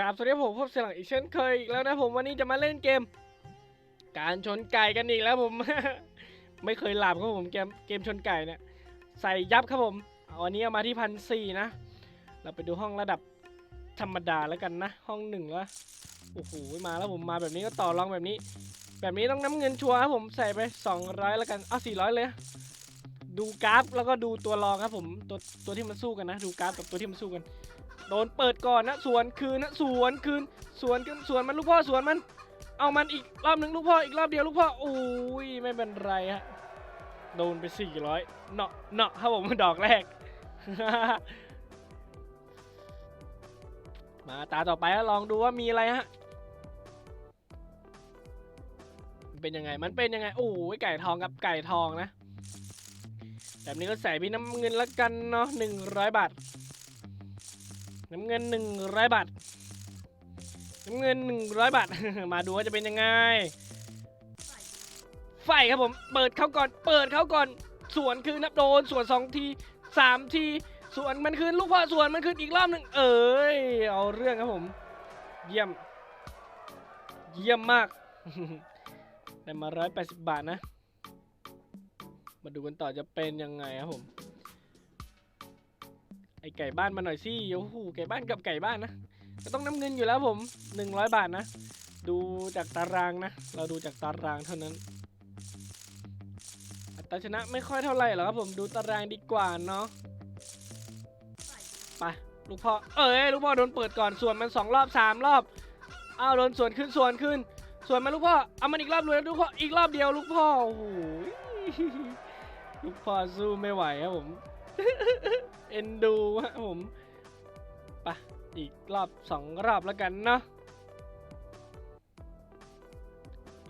ครับสวัสดีผมพบเสียงหลังอีกเช่นเคยอีกแล้วนะผมวันนี้จะมาเล่นเกม การชนไก่กันอีกแล้วผม ไม่เคยหลับครับผมเกมเกมชนไก่เนี่ยใส่ยับครับผมวันนี้เอามาที่พันสี่นะ เราไปดูห้องระดับธรรมดาแล้วกันนะ ห้องหนึ่งแล้วโอ้โหมาแล้วผมมาแบบนี้ก็ต่อรองแบบนี้ แบบนี้ต้องน้ำเงินชัวร์ครับผมใส่ไป 200 แล้วกันเอา400 เลย ดูกราฟแล้วก็ดูตัวรองครับผมตัวตัวที่มันสู้กันนะ ดูกราฟกับตัวที่มันสู้กัน โดนเปิดก่อนนะสวนคืนนะสวนคืนสวนคืนสวนมันลูกพ่อสวนมัน เอามันอีกรอบหนึ่งลูกพ่ออีกรอบเดียวลูกพ่อโอ้ยไม่เป็นไรฮะโดนไป 400เนาะเนาะครับผมดอกแรก มาตาต่อไปลองดูว่ามีอะไรฮะมันเป็นยังไงมันเป็นยังไงโอ้ยไก่ทองกับไก่ทองนะแบบนี้ก็ใส่พี่น้ำเงินละกันเนาะหนึ่งร้อยบาท น้ำเงินหนึ่งร้อยบาท น้ำเงินหนึ่งร้อยบาท มาดูว่าจะเป็นยังไง ไฟครับผม เปิดเขาก่อน เปิดเขาก่อน สวนคืนนับโดน สวนสองทีสามที สวนมันคืนลูกพ่อสวนมันคืนอีกรอบหนึ่ง เอ้ย เอาเรื่องครับผม เยี่ยม เยี่ยมมาก ได้มาร้อยแปดสิบบาทนะ มาดูกันต่อจะเป็นยังไงครับผม อไก่บ้านมาหน่อยสิโอ้โหไก่บ้านกับไก่บ้านนะก็ต้องน้ำเงินอยู่แล้วผม100 บาทนะ ดูจากตารางนะ เราดูจากตารางเท่านั้น อัตราชนะไม่ค่อยเท่าไหร่หรอกครับผมดูตารางดีกว่าเนาะไปลูกพ่อเอ้ยลูกพ่อโดนเปิดก่อนส่วนมันสองรอบสามรอบอ้าวโดนส่วนขึ้นส่วนขึ้น ส่วนมันลูกพ่อเอามันอีกรอบเลยลูกพ่ออีกรอบเดียวลูกพ่อโอ้โหลูกพ่อสู้ไม่ไหวครับผม เอ็นดูฮะผมปะอีกรอบสองรอบแล้วกันเนาะ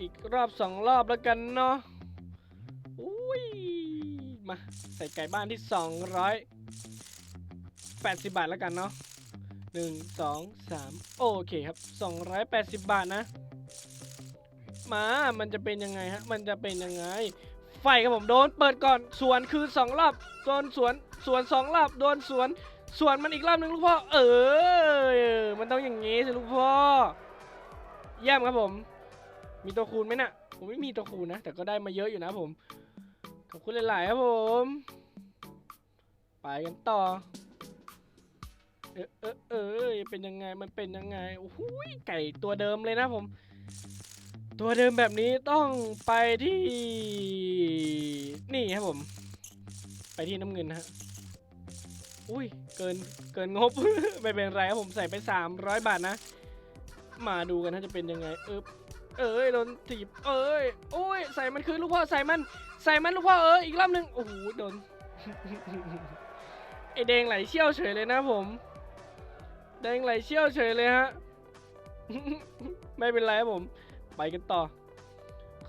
อีกรอบสองรอบแล้วกันเนาะอุ้ยมาใส่ไก่บ้านที่สองร้อยแปดสิบบาทแล้วกันเนาะหนึ่งสองสามโอเคครับสองร้อยแปดสิบบาทนะมา มันจะเป็นยังไงฮะ มันจะเป็นยังไง ไฟครับผมโดนเปิดก่อนสวนคือสองรอบโดนสวนสวนสองรอบโดนสวนสวนมันอีกรอบหนึ่งลูกพ่อเออมันต้องอย่างงี้สิลูกพ่อเยี่ยมครับผม มีตัวคูณไหมน่ะผมไม่มีตัวคูณนะ แต่ก็ได้มาเยอะอยู่นะผมขอบคุณหลาย ๆ ครับผม ไปกันต่อ เออเออเออเป็นยังไงมันเป็นยังไงโอ้โหไก่ตัวเดิมเลยนะผม ตัวเดิมแบบนี้ต้องไปที่นี่ครับผม ไปที่น้ำเงินฮะอุ้ยเกินเกินงบ ไม่เป็นไรครับผมใส่ไป 300 บาทนะ มาดูกันนะจะเป็นยังไงเออเอ้ยโดนถีบเอ้ยโอ้ยใส่มันคือลูกพ่อใส่มันใส่มันลูกพ่อเอออีกรอบหนึ่งโอ้โหโดนไอแดงไหลเชี่ยวเฉยเลยนะผม แดงไหลเชี่ยวเฉยเลยฮะ ไม่เป็นไรครับผม ไปกันต่อ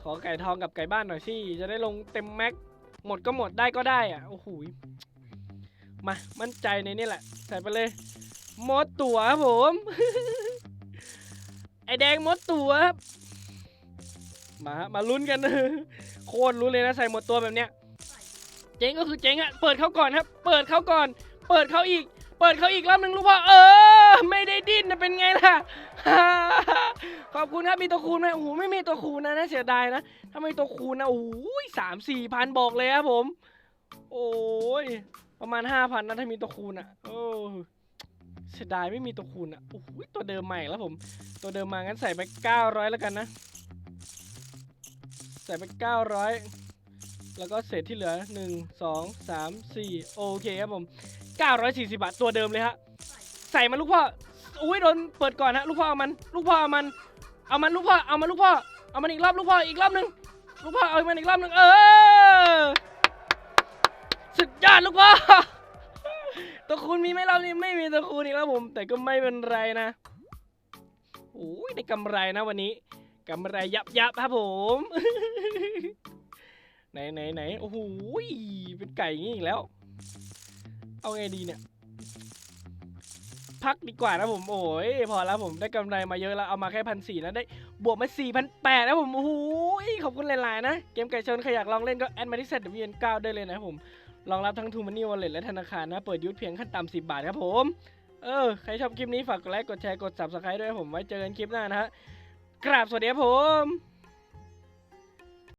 ขอไก่ทองกับไก่บ้านหน่อยสิจะได้ลงเต็มแม็ก หมดก็หมดได้ก็ได้อะโอ้โหมา มั่นใจในนี่แหละ ใส่ไปเลย มดตัวครับผม ไอแดงมดตัวครับ มาฮะมาลุ้นกัน โคตรลุ้นเลยนะใส่หมดตัวแบบเนี้ย เจ๊งก็คือเจ๊งอะเปิดเขาก่อนครับ เปิดเขาก่อน เปิดเขาอีก เปิดเขาอีกรอบหนึ่งลูกพ่อเออ ไม่ได้ดิ้นนะเป็นไงล่ะ ขอบคุณครับมีตัวคูณไหมโอ้โหไม่มีตัวคูณนะน่าเสียดายนะถ้าไม่ตัวคูณนะโอ้ยสามสี่พันบอกเลยครับผม โอ้ยประมาณห้าพันนะถ้ามีตัวคูณอะโอ้เสียดายไม่มีตัวคูณอะโอ้โหตัวเดิมใหม่แล้วผม ตัวเดิมมางั้นใส่ไปเก้าร้อยแล้วกันนะ ใส่ไปเก้าร้อย แล้วก็เศษที่เหลือหนึ่งสองสามสี่โอเคครับผมเก้าร้อยสี่สิบาทตัวเดิมเลยฮะ ใส่มาลูกพ่อ อุ้ยโดนเปิดก่อนฮะ ลูกพ่อเอามัน ลูกพ่อเอามัน เอามันลูกพ่อ เอามันลูกพ่อ เอามันอีกรอบลูกพ่ออีกรอบหนึ่งลูกพ่อเอามันอีกรอบหนึ่งเออ สุดยอดลูกพ่อ ตัวคูณมีไหมรอบนี้ไม่มีตัวคูณอีกแล้วผม แต่ก็ไม่เป็นไรนะโอ้ยได้กำไรนะวันนี้กำไรยับยับครับผม ไหนไหนไหนโอ้โหเป็นไก่อย่างนี้อีกแล้ว เอาไงดีเนี่ย พักดีกว่านะผม โอ้ยพอแล้วผมได้กำไรมาเยอะแล้วเอามาแค่พันสี่นะได้ บวกมาสี่พันแปดนะผม โอ้โหขอบคุณหลายๆนะ เกมไก่ชนใครอยากลองเล่นก็แอดมาที่เซ็ตเวียนเก้าได้เลยนะผมรองรับทั้งทูมันนี่วอลเล็ตและธนาคารนะ เปิดยูทเพียงขั้นต่ำสิบบาทครับผม เออ ใครชอบคลิปนี้ฝากกดไลค์ กดแชร์ กด subscribe ด้วยผม ไว้เจอกันคลิปหน้านะฮะ กราบสวัสดีครับผม